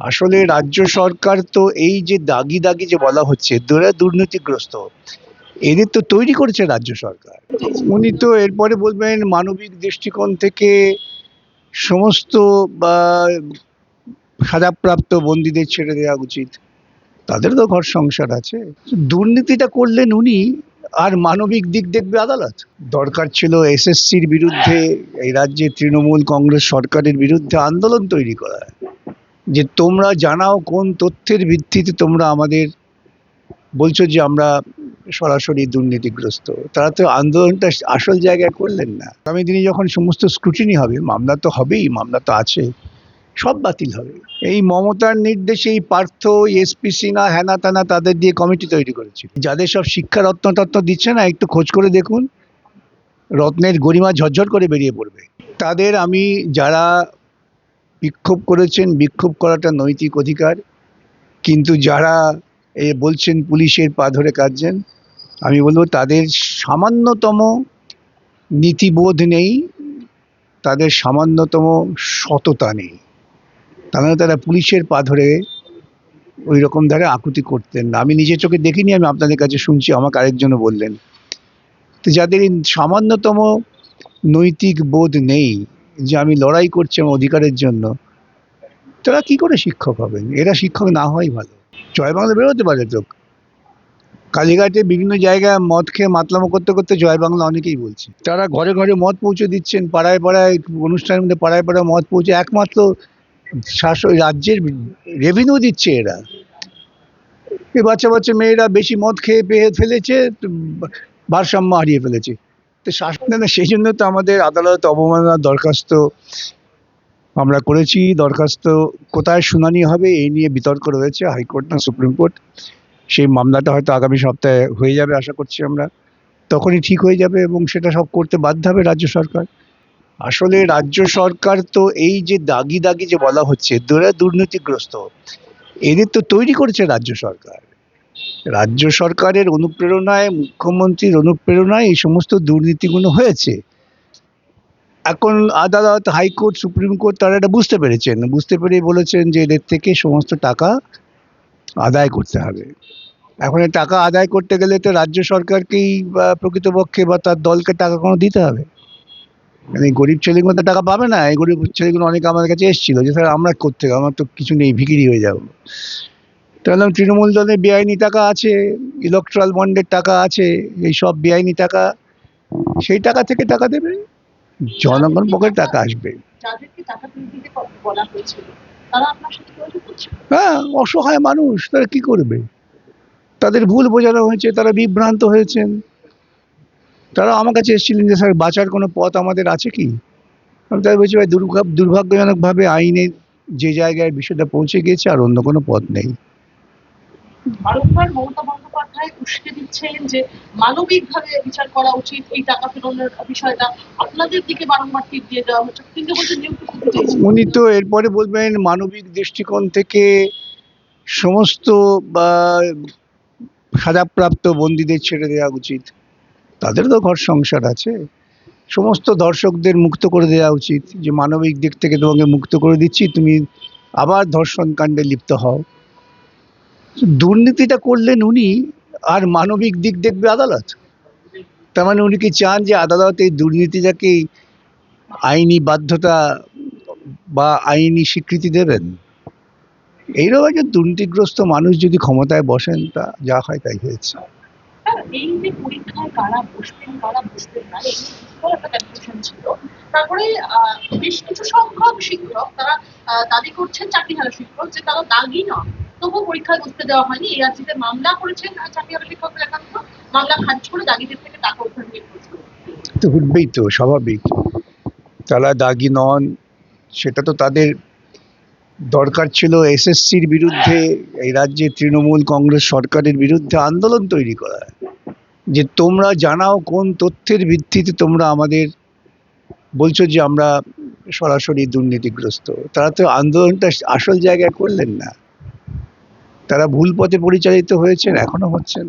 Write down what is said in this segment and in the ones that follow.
আসলে রাজ্য সরকার তো এই যে দাগি দাগি যে বলা হচ্ছে, দুরা দুর্নীতিগ্রস্ত, এদের তো তৈরি করেছে রাজ্য সরকার। উনি তো এরপরে বলবেন মানবিক দৃষ্টিকোণ থেকে সমস্ত বা সাজাপ্রাপ্ত বন্দীদের ছেড়ে দেওয়া উচিত। তাদের তো ঘর সংসার আছে। দুর্নীতিটা করলেন উনি, আর মানবিক দিক দেখবে আদালত। দরকার ছিল এসএসসির বিরুদ্ধে, এই রাজ্যে তৃণমূল কংগ্রেস সরকারের বিরুদ্ধে আন্দোলন তৈরি করা যে তোমরা জানাও কোন তথ্যের ভিত্তিতে তোমরা আমাদের বলছো যে আমরা সরাসরি দুর্নীতিগ্রস্ত। তারা তো আন্দোলনটা আসল জায়গায় করলেন না। আগামী দিনে যখন সমস্ত স্ক্রুটিনি হবে, মামলা তো হবেই, মামলা তো আছে, সব বাতিল হবে। এই মমতার নির্দেশে এই পার্থ এসপি সিনহা হ্যানা তানা তাদের দিয়ে কমিটি তৈরি করেছে। যাদের সব শিক্ষা রত্ন তত্ত্ব দিচ্ছে না, একটু খোঁজ করে দেখুন, রত্নের গরিমা ঝরঝর করে বেরিয়ে পড়বে। তাদের আমি যারা বিক্ষোভ করেছেন, বিক্ষোভ করাটা নৈতিক অধিকার। কিন্তু যারা এ বলছেন পুলিশের পা ধরে কাঁদছেন, আমি বলব তাদের সামান্যতম নীতিবোধ নেই, তাদের সামান্যতম সততা নেই। তাহলে তারা পুলিশের পা ধরে ওই রকম ধারে আকুতি করতেন না। আমি নিজের চোখে দেখিনি, আমি আপনাদের কাছে শুনছি, আমাকে আরেকজনও বললেন। তো যাদের সামান্যতম নৈতিক বোধ নেই যে আমি লড়াই করছি আমার অধিকারের জন্য, তারা কি করে শিক্ষক হবেন? এরা শিক্ষক না হওয়াই ভালো। জয় বাংলা বেরোতে পারে তো। কালীঘাটে বিভিন্ন জায়গায় মদ খেয়ে মাতলামো করতে করতে জয় বাংলা অনেকেই বলছে। তারা ঘরে ঘরে মদ পৌঁছে দিচ্ছেন, পাড়ায় পাড়ায়, অনুষ্ঠানের মধ্যে পাড়ায় পাড়ায় মদ পৌঁছে একমাত্র শাসক, রাজ্যের রেভিনিউ দিচ্ছে এরা। এই বাচ্চা বাচ্চা মেয়েরা বেশি মদ খেয়ে পেয়ে ফেলেছে ভারসাম্য হারিয়ে ফেলেছে। তো শাসক না সেই জন্য তো আমাদের আদালত অবমাননার দরখাস্ত আমরা করেছি। দরখাস্ত কোথায় শুনানি হবে এই নিয়ে বিতর্ক রয়েছে, হাইকোর্ট না সুপ্রিম কোর্ট। সেই মামলাটা হয়তো আগামী সপ্তাহে হয়ে যাবে আশা করছি আমরা। তখনই ঠিক হয়ে যাবে এবং সেটা সব করতে বাধ্য হবে রাজ্য সরকার। আসলে রাজ্য সরকার তো এই যে দাগি দাগি যে বলা হচ্ছে এরা দুর্নীতিগ্রস্ত, এদের তো তৈরি করেছে রাজ্য সরকার। রাজ্য সরকারের অনুপ্রেরণায়, মুখ্যমন্ত্রীর অনুপ্রেরণায় এই সমস্ত দুর্নীতিগুলো হয়েছে। এখন আদালত, হাইকোর্ট, সুপ্রিম কোর্ট তারা এটা বুঝতে পেরেছেন। বুঝতে পেরে বলেছেন যে এদের থেকে সমস্ত টাকা আদায় করতে হবে। এখন টাকা আদায় করতে গেলে তো রাজ্য সরকারকেই বা প্রকৃতপক্ষে বা তার দলকে টাকা কোনো দিতে হবে। মানে গরিব ছেলেগুলো তো টাকা পাবে না। এই গরিব ছেলেগুলো অনেকে আমাদের কাছে এসেছিল যে, স্যার, আমরা করতে আমার তো কিছু নেই, ভিকিরি হয়ে যাব। তাহলে তৃণমূল দলের বেআইনি টাকা আছে ইলেকট্রাল বন্ডের টাকা আছে এই সব বেআইনি টাকা সেই টাকা থেকে টাকা দেবে? জনগণ পকেটে টাকা আসবে। হ্যাঁ অসহায় মানুষ তারা কি করবে? তাদের ভুল বোঝানো হয়েছে তারা বিভ্রান্ত হয়েছেন। তারা আমার কাছে এসেছিলেন যে স্যার বাঁচার কোনো পথ আমাদের আছে কি? আমি তাই বলছি ভাই দুর্ভাগ দুর্ভাগ্যজনকভাবে আইনে যে জায়গায় বিষয়টা পৌঁছে গিয়েছে আর অন্য কোনো পথ নেই। বারংবার মমতা বন্দ্যোপাধ্যায় উস্কে দিচ্ছেন যে মানবিকভাবে বিচার করা উচিত, এই টাকা ফেরানোর বিষয়টা আপনাদের দিকে বারংবার টিপ দিয়ে দেওয়া হচ্ছে। কিন্তু বলছেন উনি তো এরপরে বলবেন মানবিক দৃষ্টিকোণ থেকে সমস্ত সাজাপ্রাপ্ত বন্দীদের ছেড়ে দেওয়া উচিত। তাদের তো ঘর সংসার আছে। সমস্ত দর্শকদের মুক্ত করে দেওয়া উচিত যে মানবিক দিক থেকে তোমাকে মুক্ত করে দিচ্ছি, তুমি আবার ধর্ষণ কাণ্ডে লিপ্ত হও। দুর্নীতিটা করলেন উনি, আর মানবিক দিক দেখবে আদালত। তার মানে উনি কি চান যে আদালত এই দুর্নীতিটাকে আইনি বাধ্যতা বা আইনি স্বীকৃতি দেবেন? এইরকম একজন দুর্নীতিগ্রস্ত মানুষ যদি ক্ষমতায় বসেন, তা যা হয় তাই হয়েছে। নিয়ে তারপরে বেশ কিছু সংখ্যক শিক্ষক তারা দাবি করছেন চাকরিহারা শিক্ষক যে তারা দাগি নন। তবুও পরীক্ষায় বসতে দেওয়া হয়নি। এই রাজ্যে মামলা করেছেন আহ, চাকরিহারা শিক্ষকদের একাংশ মামলা খারিজ করে দাগিদের থেকে টাকা উদ্ধার নিয়ে তো উঠবেই তো স্বাভাবিক। তারা দাগি নন সেটা তো তাদের দরকার ছিল এসএসসির বিরুদ্ধে এই রাজ্যে তৃণমূল কংগ্রেস সরকারের বিরুদ্ধে আন্দোলন তৈরি করা। যে তোমরা জানাও কোন তথ্যের ভিত্তিতে তোমরা আমাদের বলছো যে আমরা সরাসরি দুর্নীতিগ্রস্ত। তারা তো আন্দোলনটা আসল জায়গায় করলেন না। তারা ভুল পথে পরিচালিত হয়েছেন, এখনও হচ্ছেন।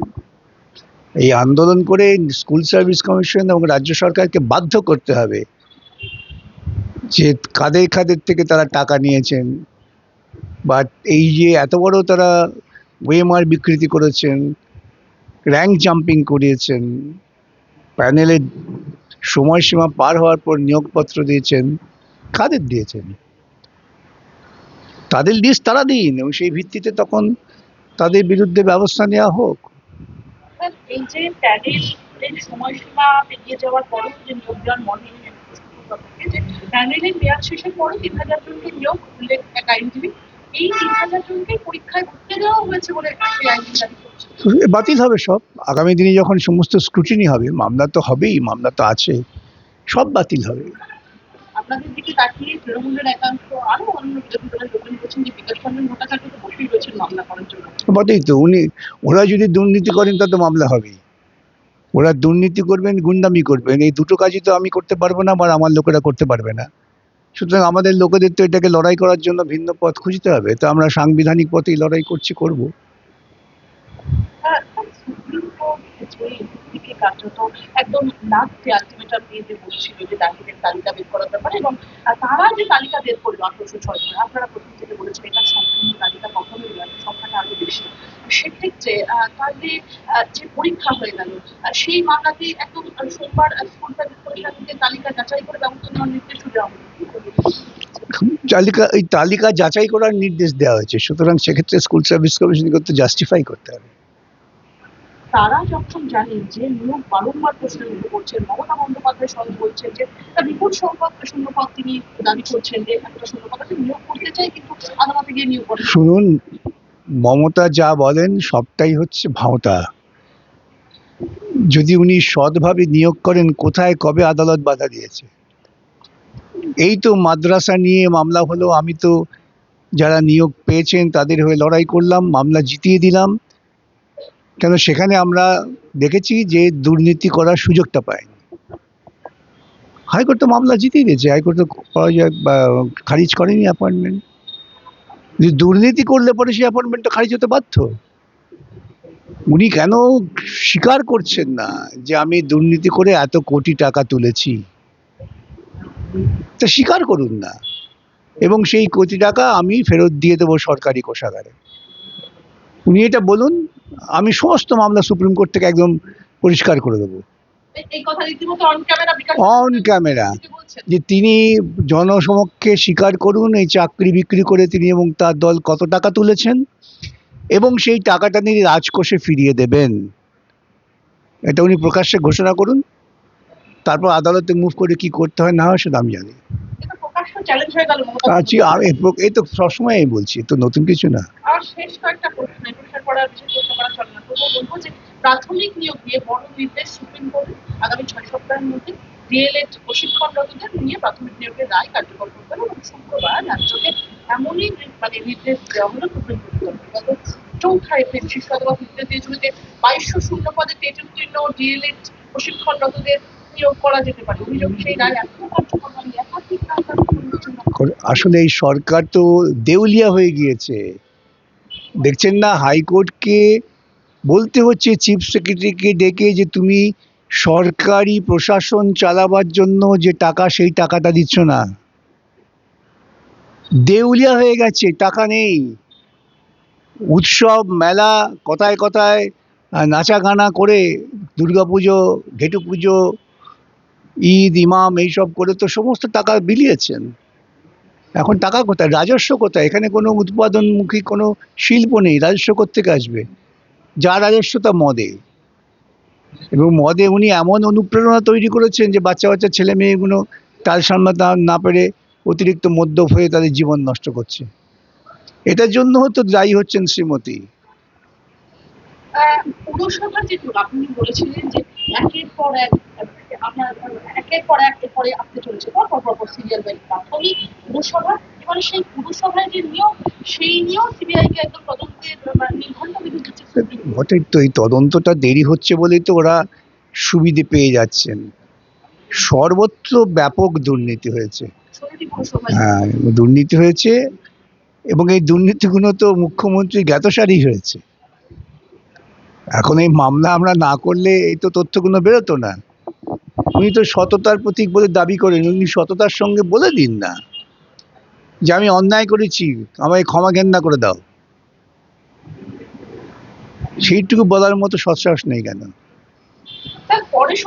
এই আন্দোলন করে স্কুল সার্ভিস কমিশন এবং রাজ্য সরকারকে বাধ্য করতে হবে যে কাদের কাদের থেকে তারা টাকা নিয়েছেন। বাট এই যে এত বড় তারা ওয়েমার বিকৃতি করেছেন, র্যাঙ্ক জাম্পিং করিয়েছেন, প্যানেলের সময়সীমা পার হওয়ার পর নিয়োগপত্র দিয়েছেন, কাদের দিয়েছেন? তাদের লিস্ট তারা দিন এবং সেই ভিত্তিতে তখন তাদের বিরুদ্ধে ব্যবস্থা নেওয়া হোক। এই যে প্যানেলের সময়সীমা পেরিয়ে যাওয়ার পরেও যে নিয়োগ দেওয়ার মর্নিং প্যানেলের মেয়াদ শেষের পরও তিন হাজার জনকে নিয়োগ উল্লেখ এক আইনজীবী এই তিন হাজার জনকে পরীক্ষায় উঠতে দেওয়া হয়েছে বলে সেই আইনজীবী বাতিল হবে সব। আগামী দিনে যখন সমস্ত স্ক্রুটিনি হবে মামলা তো হবেই মামলা তো আছে সব বাতিল হবে। আপনাদের দিকে তাকিয়ে তৃণমূলের একাংশ আরও অন্য বিরোধী দলের লোকজন বলছেন যে বিকাশ রঞ্জন ভট্টাচার্য তো বসেই রয়েছেন মামলা করার জন্য। বটেই তো উনি ওরা যদি দুর্নীতি করেন তা তো মামলা হবেই। ওরা দুর্নীতি করবেন গুন্ডামি করবেন এই দুটো কাজই তো আমি করতে পারব না বা আমার লোকেরা করতে পারবে না। সুতরাং আমাদের লোকেদের তো এটাকে লড়াই করার জন্য ভিন্ন পথ খুঁজতে হবে তো আমরা সাংবিধানিক পথেই লড়াই করছি করব। দিকে কার্যত একদম লাস্টে আলটিমেটাম দিয়ে যে বলছিল যে দাখিলের তালিকা বের করার ব্যাপারে এবং তারা যে তালিকা বের করল আঠারোশো ছয় সালে, আপনারা প্রথম থেকে বলেছেন এটা সম্পূর্ণ তালিকা কখনোই নয় সংখ্যাটা আরও বেশি সেক্ষেত্রে তাহলে যে পরীক্ষা হয়ে গেল সেই মামলাতে একদম সোমবার স্কুল কমিশনকে তালিকা যাচাই করে ব্যবস্থা নেওয়ার নির্দেশ দেওয়া হলো? তালিকা, এই তালিকা যাচাই করার নির্দেশ দেওয়া হয়েছে, সুতরাং সেক্ষেত্রে স্কুল সার্ভিস কমিশনকে তো জাস্টিফাই করতে হবে তারা যখন জানেন যে নিয়োগ বারংবার মুখে পড়ছেন মমতা বন্দ্যোপাধ্যায় সহ বলছেন যে, একটা বিপুল সংখ্যক শূন্যপদ তিনি দাবি করছেন যে, একটা শূন্যপদ নিয়োগ করতে চাই কিন্তু আদালতে গিয়ে নিয়োগ করে শুনুন, মমতা যা বলেন সবটাই হচ্ছে ভাওতা। যদি উনি সৎভাবে নিয়োগ করেন, কোথায়, কবে আদালত বাধা দিয়েছে? এই তো মাদ্রাসা নিয়ে মামলা হলো, আমি তো যারা নিয়োগ পেয়েছেন তাদের হয়ে লড়াই করলাম, মামলা জিতিয়ে দিলাম। কেন সেখানে আমরা দেখেছি যে দুর্নীতি করার সুযোগটা পায়নি। হাইকোর্ট তো মামলা জিতিয়ে দিয়েছে, হাইকোর্ট তো পরাজয় খারিজ করেনি অ্যাপয়েন্টমেন্ট যে দুর্নীতি করলে পরে সেই অ্যাপয়েন্টমেন্টটা খারিজ হতে বাধ্য। উনি কেন স্বীকার করছেন না যে আমি দুর্নীতি করে এত কোটি টাকা তুলেছি? তা স্বীকার করুন না। এবং সেই কোটি টাকা আমি ফেরত দিয়ে দেবো সরকারি কোষাগারে। উনি এটা বলুন। আমি সমস্ত মামলা সুপ্রিম কোর্ট থেকে একদম পরিষ্কার করে দেবো। অন ক্যামেরা যে তিনি জনসমক্ষে স্বীকার করুন এই চাকরি বিক্রি করে তিনি এবং তার দল কত টাকা তুলেছেন এবং সেই টাকাটা তিনি রাজকোষে ফিরিয়ে দেবেন। এটা উনি প্রকাশ্যে ঘোষণা করুন। তারপর আদালতে মুভ করে কি করতে হয় না হয় সেটা আমি জানি। চ্যালেঞ্জ হয়ে গেল আছি আমি এই তো সবসময় আমি বলছি তো নতুন কিছু না। আর শেষ কয়েকটা প্রশ্ন এই প্রশ্নের পরে আর বিশেষ প্রশ্ন করা চলে না। তবুও বলব যে প্রাথমিক নিয়োগ নিয়ে বড় নির্দেশ সুপ্রিম কোর্ট আগামী ছয় সপ্তাহের মধ্যে ডিএলএড প্রশিক্ষণরতদের নিয়ে প্রাথমিক নিয়োগের রায় কার্যকর এবং শুক্রবার রাজ্যকে এমনই মানে নির্দেশ দেওয়া হলো সুপ্রিম কোর্ট গত চৌঠা এপ্রিল শীর্ষ আদালত নির্দেশ দিয়েছিল যে বাইশশো শূন্য পদে টেট উত্তীর্ণ ডিএলএড প্রশিক্ষণরতদের নিয়োগ করা যেতে পারে। অভিযোগ সেই রায় এখনও কার্যকর হয়নি। আসলে এই সরকার তো দেউলিয়া হয়ে গিয়েছে। দেখছেন না, হাইকোর্টকে বলতে হচ্ছে চিফ সেক্রেটারিকে ডেকে যে তুমি সরকারি প্রশাসন চালাবার জন্য যে টাকা, সেই টাকাটা দিচ্ছ না। দেউলিয়া হয়ে গেছে, টাকা নেই। উৎসব, মেলা কথায় কথায় নাচা গানা করে দুর্গাপুজো ঘেটু পুজো ঈদ, ইমাম এইসব করে তো সমস্ত টাকা বিলিয়েছেন। এখন টাকা কোথায়? রাজস্ব কোথায়? এখানে কোনো উৎপাদনমুখী কোনো শিল্প নেই, রাজস্ব কোথেকে আসবে? যা রাজস্ব তা মদে। এবং মদে উনি এমন অনুপ্রেরণা তৈরি করেছেন যে বাচ্চা বাচ্চা ছেলে মেয়েগুলো তার সামলাতে না পেরে অতিরিক্ত মদ্যপ হয়ে তাদের জীবন নষ্ট করছে। এটার জন্য হয়তো দায়ী হচ্ছেন শ্রীমতী। আপনি বলেছিলেন যে একের পর এক আপনার একের পর এক এরপরে আসতে চলেছে পর পর পর সিরিয়াল বাই প্রাথমিক পুরসভা এবারে সেই পুরসভায় যে সেই নিয়ম সিবিআই কে একদম তদন্তের মানে, বিধি তো এই তদন্তটা দেরি হচ্ছে বলেই তো ওরা সুবিধে পেয়ে যাচ্ছেন। সর্বত্র ব্যাপক দুর্নীতি হয়েছে। হ্যাঁ দুর্নীতি হয়েছে এবং এই দুর্নীতিগুলো তো মুখ্যমন্ত্রী জ্ঞাতসারই হয়েছে। এখন এই মামলা আমরা না করলে এই তো তথ্যগুলো বেরোতো না। উনি তো সততার প্রতীক বলে দাবি করেন, উনি সততার সঙ্গে বলে দিন না। যে আমি অন্যায় করেছি, আমায় ক্ষমা ঘেন্না করে দাও। সেইটুকু বলার মতো সৎসাহস নেই কেন?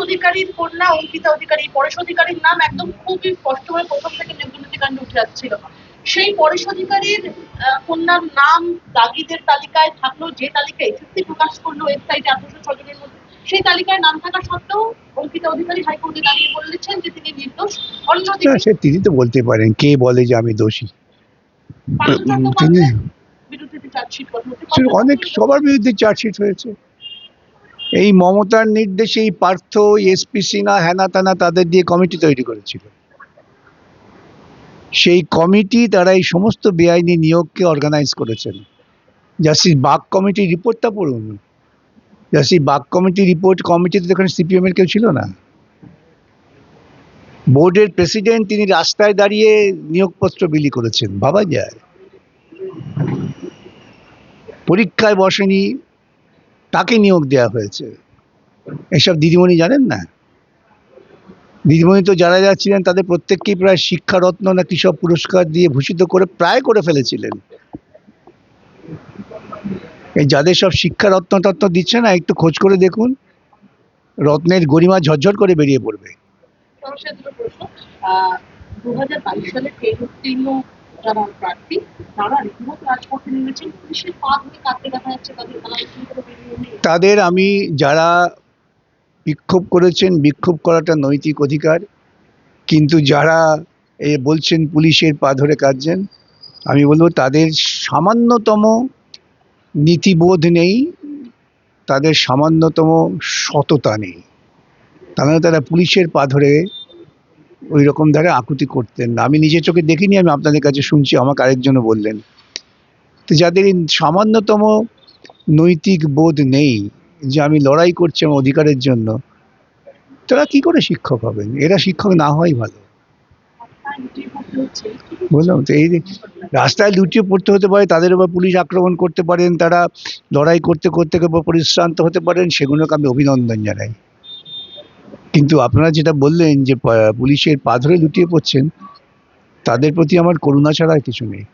অধিকারীর কন্যা, অঙ্কিতা অধিকারী পরেশ অধিকারীর নাম একদম প্রথম থেকে উঠে সেই পরেশ অধিকারীর কন্যার নাম তালিকায় থাকলেও যে প্রকাশ করল ওয়েবসাইটে সেই তালিকায় নাম থাকা সত্ত্বেও অঙ্কিতা অধিকারী হাইকোর্টে দাঁড়িয়ে বলেছেন যে তিনি নির্দোষ অন্যদিকে সে তিনি তো বলতে পারেন কে বলে যে আমি দোষী? তিনি অনেক সবার বিরুদ্ধে চার্জশিট হয়েছে। এই মমতার নির্দেশে এই পার্থ এসপি সিনহা হ্যানা তানা তাদের দিয়ে কমিটি তৈরি করেছিল। সেই কমিটি তারা এই সমস্ত বেআইনি নিয়োগকে অর্গানাইজ করেছেন। জাস্টিস বাগ কমিটির রিপোর্টটা পড়ুন। জাস্টিস বাগ কমিটি রিপোর্ট কমিটিতে তো এখানে সিপিএম এর কেউ ছিল না। বোর্ডের প্রেসিডেন্ট তিনি রাস্তায় দাঁড়িয়ে নিয়োগপত্র বিলি করেছেন, ভাবা যায়। পরীক্ষায় বসেনি, তাকে নিয়োগ দেওয়া হয়েছে। এসব দিদিমণি জানেন না? দিদিমণি তো যারা যারা ছিলেন, তাদের প্রত্যেককেই প্রায় শিক্ষারত্ন না কি সব পুরস্কার দিয়ে ভূষিত করে, প্রায় করে ফেলেছিলেন। যাদের সব শিক্ষারত্ন টত্ন দিচ্ছে না একটু খোঁজ করে দেখুন। রত্নের গরিমা ঝরঝর করে বেরিয়ে পড়বে। সর্বশেষ দুটো প্রশ্ন দু হাজার বাইশ সালে ফেল উত্তীর্ণ যারা প্রার্থী তারা রীতিমতো রাজপথে নেমেছেন। পুলিশের পা ধরে কাঁদতে দেখা যাচ্ছে তাদের তাদের আমি যারা বিক্ষোভ করেছেন বিক্ষোভ করাটা নৈতিক অধিকার কিন্তু যারা এ বলছেন পুলিশের পা ধরে কাঁদছেন আমি বলব তাদের সামান্যতম নীতিবোধ নেই, তাদের সামান্যতম সততা নেই। তাহলে তারা পুলিশের পা ধরে ওই রকম ধারে আকুতি করতেন না। আমি নিজের চোখে দেখিনি, আমি আপনাদের কাছে শুনছি, আমাকে আরেকজনও বললেন। তো যাদের সামান্যতম নৈতিক বোধ নেই, যে আমি লড়াই করছি আমার অধিকারের জন্য, তারা কি করে শিক্ষক হবেন? এরা শিক্ষক না হওয়াই ভালো রাস্তায় লুটিয়ে পড়তে হচ্ছে বললাম তো এই রাস্তায় লুটিয়ে পড়তে হতে পারে, তাদের উপর পুলিশ আক্রমণ করতে পারেন, তারা লড়াই করতে করতে পরিশ্রান্ত হতে পারেন, সেগুলোকে আমি অভিনন্দন জানাই। কিন্তু আপনারা যেটা বললেন যে পুলিশের পা ধরে লুটিয়ে পড়ছেন, তাদের প্রতি আমার করুণা ছাড়া কিছু নেই।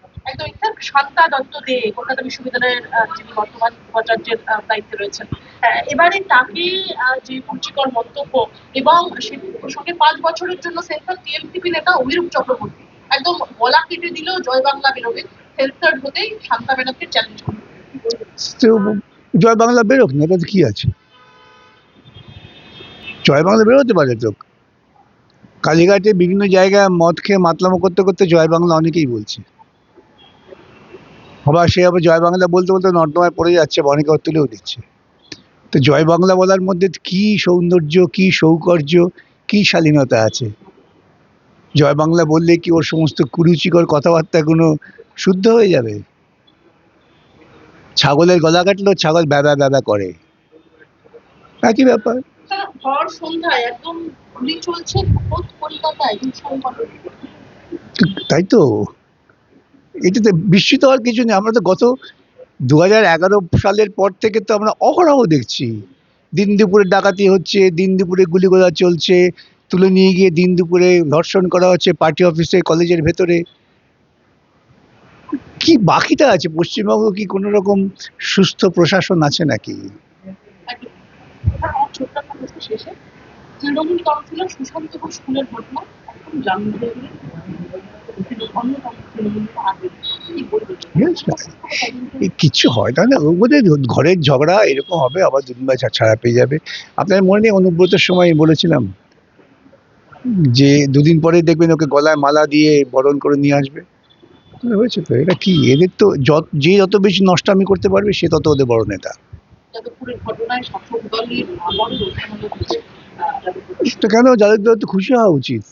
শান্তা দত্ত দে কলকাতা বিশ্ববিদ্যালয়ের যিনি বর্তমান উপাচার্যের দায়িত্বে রয়েছেন। আহ, এবারে তাকে যে কুচিকর মন্তব্য এবং সে সঙ্গে পাঁচ বছরের জন্য সেন্ট্রাল টিএমসিপি নেতা অভিরূপ চক্রবর্তী একদম গলা কেটে দিল জয় বাংলা বেরোবে। সেন্সার হতেই শান্তা ম্যাডামকে চ্যালেঞ্জ জয় বাংলা বেরোক না? তাতে কি আছে? জয় বাংলা বেরোতে পারে তো। কালীঘাটে বিভিন্ন জায়গায় মদ খেয়ে মাতলামো করতে করতে জয় বাংলা অনেকেই বলছে। আবার সে আবার জয় বাংলা বলতে বলতে নর্দমায় পড়ে যাচ্ছে অনেকে তুলেও দিচ্ছে। তো জয় বাংলা বলার মধ্যে কি সৌন্দর্য কি সৌকর্য কি শালীনতা আছে? জয় বাংলা বললে কি ওর সমস্ত কুরুচিকর কথাবার্তাগুলো শুদ্ধ হয়ে যাবে? ছাগলের গলা কাটলো ছাগল ব্যাবা ব্যাবা করে। একই ব্যাপার। তাই তো। এটাতে বিস্মিত হওয়ার কিছু নেই। আমরা তো গত দু হাজার এগারো সালের পর থেকে তো আমরা অহরহ দেখছি। দিন দুপুরে ডাকাতি হচ্ছে, দিন দুপুরে গুলিগোলা চলছে, তুলে নিয়ে গিয়ে দিন দুপুরে ধর্ষণ করা হচ্ছে পার্টি অফিসে, কলেজের ভেতরে। কি বাকিটা আছে? পশ্চিমবঙ্গ কি কোনো রকম সুস্থ প্রশাসন আছে নাকি? তৃণমূল সুশান্ত ঘোষ স্কুলের ঘটনা জামিন কিচ্ছু হয় না ওদের ঘরের ঝগড়া এরকম হবে আবার দুদিন বা ছাড়া পেয়ে যাবে। আপনার মনে নেই অনুব্রতের সময় বলেছিলাম? যে দুদিন পরে দেখবেন ওকে গলায় মালা দিয়ে বরণ করে নিয়ে আসবে। হয়েছে তো এটা কি? এদের তো যত যে যত বেশি নষ্টামি করতে পারবে সে তত ওদের বড় নেতা। কেন? যাদের তো খুশি হওয়া উচিত।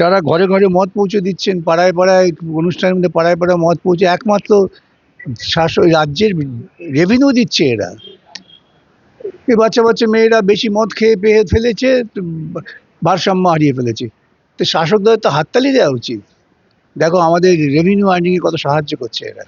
তারা ঘরে ঘরে মদ পৌঁছে দিচ্ছেন, পাড়ায় পাড়ায় অনুষ্ঠানের মধ্যে পাড়ায় পাড়ায় মদ পৌঁছে, একমাত্র শাসক রাজ্যের রেভিনিউ দিচ্ছে এরা। এই বাচ্চা বাচ্চা মেয়েরা বেশি মদ খেয়ে পেয়ে ফেলেছে, ভারসাম্য হারিয়ে ফেলেছে। তো শাসকদের তো হাততালি দেওয়া উচিত। দেখো আমাদের রেভিনিউ আর্নিংয়ে কত সাহায্য করছে এরা।